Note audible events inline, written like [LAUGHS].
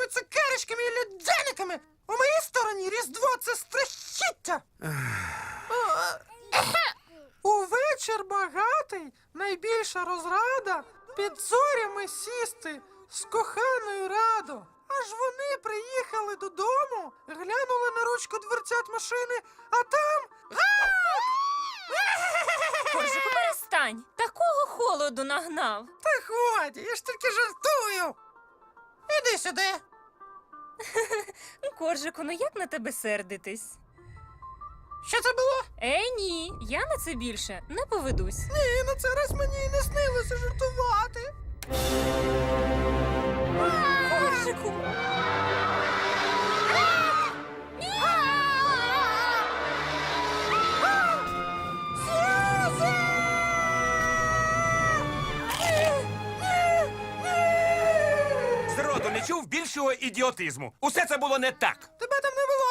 солодкими цукерочками і людяниками. У моїй стороні Різдво це страхіття. Увечір багатий, найбільша розрада під зорями сісти з коханою радо. Аж вони приїхали додому, глянули на ручку дверцят машини, а там! [LAUGHS] Коржику, перестань! Такого холоду нагнав. Та ході, я ж тільки жартую. Іди сюди. Коржику, ну як на тебе сердитись? Що це було? Е, ні, я на це більше не поведусь. Ні, на цей раз мені і не снилося жартувати. Не чув більшого ідіотизму. Усе це було не так. Тебе там не було.